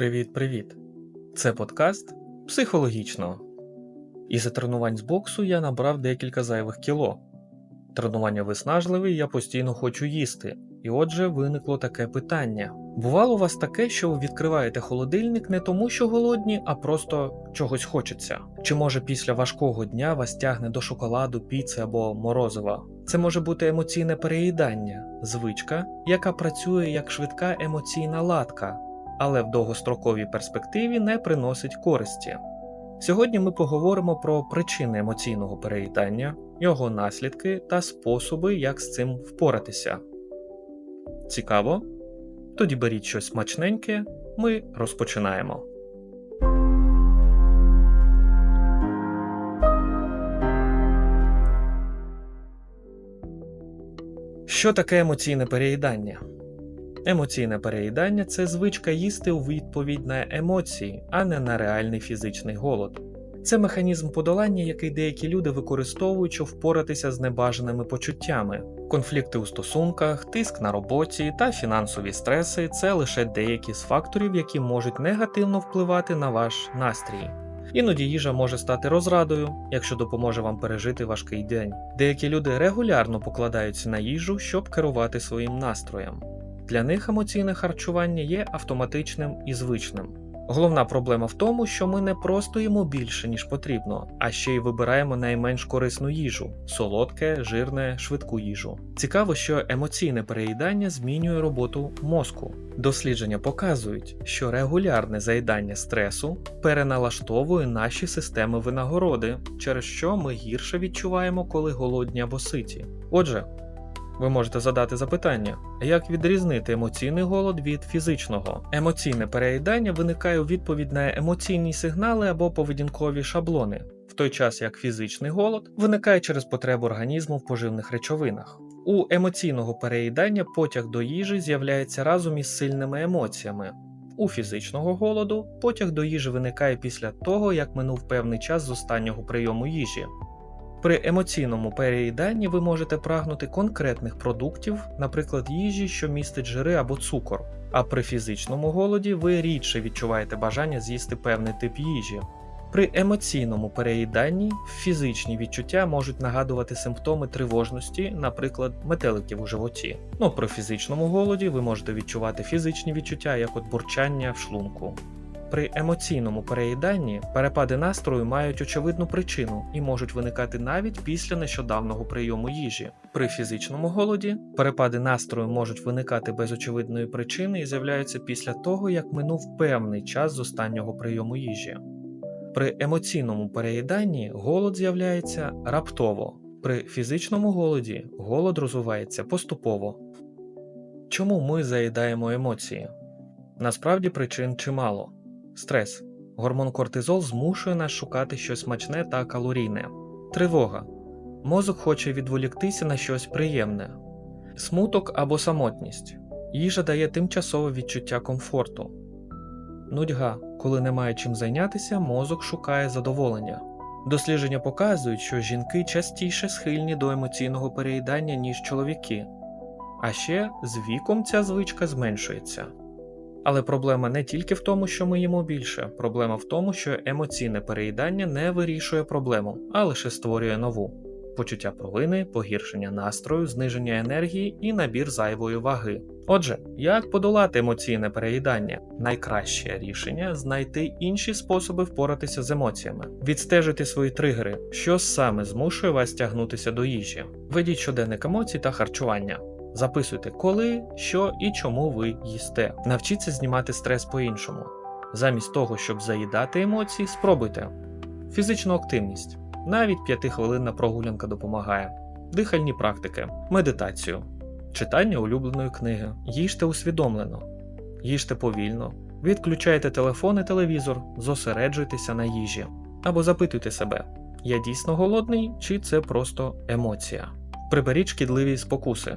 Привіт-привіт! Це подкаст психологічно. Із тренувань з боксу я набрав декілька зайвих кіло. Тренування виснажливе, я постійно хочу їсти. І отже, виникло таке питання: бувало у вас таке, що ви відкриваєте холодильник не тому, що голодні, а просто чогось хочеться? Чи може після важкого дня вас тягне до шоколаду, піци або морозива? Це може бути емоційне переїдання, звичка, яка працює як швидка емоційна латка, але в довгостроковій перспективі не приносить користі. Сьогодні ми поговоримо про причини емоційного переїдання, його наслідки та способи, як з цим впоратися. Цікаво? Тоді беріть щось смачненьке, ми розпочинаємо. Що таке емоційне переїдання? Емоційне переїдання це звичка їсти у відповідь на емоції, а не на реальний фізичний голод. Це механізм подолання, який деякі люди використовують, щоб впоратися з небажаними почуттями. Конфлікти у стосунках, тиск на роботі та фінансові стреси це лише деякі з факторів, які можуть негативно впливати на ваш настрій. Іноді їжа може стати розрадою, якщо допоможе вам пережити важкий день. Деякі люди регулярно покладаються на їжу, щоб керувати своїм настроєм. Для них емоційне харчування є автоматичним і звичним. Головна проблема в тому, що ми не просто їмо більше, ніж потрібно, а ще й вибираємо найменш корисну їжу солодке, жирне, швидку їжу. Цікаво, що емоційне переїдання змінює роботу мозку. Дослідження показують, що регулярне заїдання стресу переналаштовує наші системи винагороди, через що ми гірше відчуваємо, коли голодні або ситі. Отже, ви можете задати запитання, як відрізнити емоційний голод від фізичного. Емоційне переїдання виникає у відповідь на емоційні сигнали або поведінкові шаблони, в той час як фізичний голод виникає через потребу організму в поживних речовинах. У емоційного переїдання потяг до їжі з'являється разом із сильними емоціями. У фізичного голоду потяг до їжі виникає після того, як минув певний час з останнього прийому їжі. При емоційному переїданні ви можете прагнути конкретних продуктів, наприклад, їжі, що містить жири або цукор. А при фізичному голоді ви рідше відчуваєте бажання з'їсти певний тип їжі. При емоційному переїданні фізичні відчуття можуть нагадувати симптоми тривожності, наприклад, метеликів у животі. Ну при фізичному голоді ви можете відчувати фізичні відчуття, як от бурчання в шлунку. При емоційному переїданні перепади настрою мають очевидну причину і можуть виникати навіть після нещодавнього прийому їжі. При фізичному голоді перепади настрою можуть виникати без очевидної причини і з'являються після того, як минув певний час з останнього прийому їжі. При емоційному переїданні голод з'являється раптово, при фізичному голоді голод розвивається поступово. Чому ми заїдаємо емоції? Насправді причин чимало. Стрес. Гормон кортизол змушує нас шукати щось смачне та калорійне. Тривога. Мозок хоче відволіктися на щось приємне. Смуток або самотність. Їжа дає тимчасове відчуття комфорту. Нудьга. Коли немає чим зайнятися, мозок шукає задоволення. Дослідження показують, що жінки частіше схильні до емоційного переїдання, ніж чоловіки. А ще з віком ця звичка зменшується. Але проблема не тільки в тому, що ми їмо більше, проблема в тому, що емоційне переїдання не вирішує проблему, а лише створює нову почуття провини, погіршення настрою, зниження енергії і набір зайвої ваги. Отже, як подолати емоційне переїдання? Найкраще рішення знайти інші способи впоратися з емоціями, відстежити свої тригери, що саме змушує вас тягнутися до їжі, ведіть щоденник емоцій та харчування. Записуйте, коли, що і чому ви їсте. Навчіться знімати стрес по-іншому. Замість того, щоб заїдати емоції, спробуйте. Фізичну активність. Навіть п'ятихвилинна прогулянка допомагає, дихальні практики, медитацію, читання улюбленої книги. Їжте усвідомлено, їжте повільно, відключайте телефон і телевізор, зосереджуйтеся на їжі. Або запитуйте себе, я дійсно голодний чи це просто емоція. Приберіть шкідливі спокуси.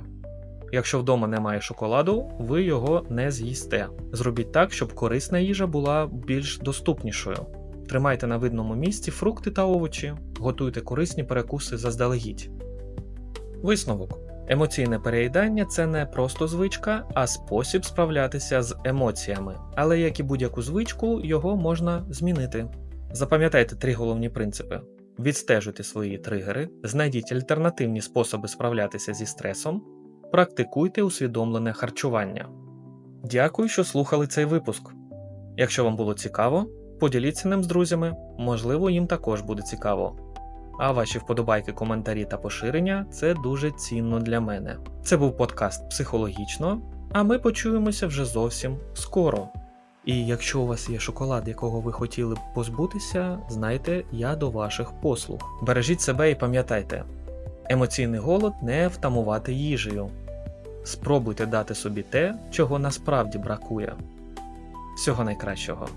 Якщо вдома немає шоколаду, ви його не з'їсте. Зробіть так, щоб корисна їжа була більш доступнішою. Тримайте на видному місці фрукти та овочі, готуйте корисні перекуси заздалегідь. Висновок. Емоційне переїдання це не просто звичка, а спосіб справлятися з емоціями. Але як і будь-яку звичку, його можна змінити. Запам'ятайте три головні принципи: відстежуйте свої тригери, знайдіть альтернативні способи справлятися зі стресом, практикуйте усвідомлене харчування. Дякую, що слухали цей випуск. Якщо вам було цікаво, поділіться ним з друзями, можливо, їм також буде цікаво. А ваші вподобайки, коментарі та поширення це дуже цінно для мене. Це був подкаст психологічно, а ми почуємося вже зовсім скоро. І якщо у вас є шоколад, якого ви хотіли б позбутися, знайте, я до ваших послуг. Бережіть себе і пам'ятайте, емоційний голод не втамувати їжею. Спробуйте дати собі те, чого насправді бракує. Всього найкращого.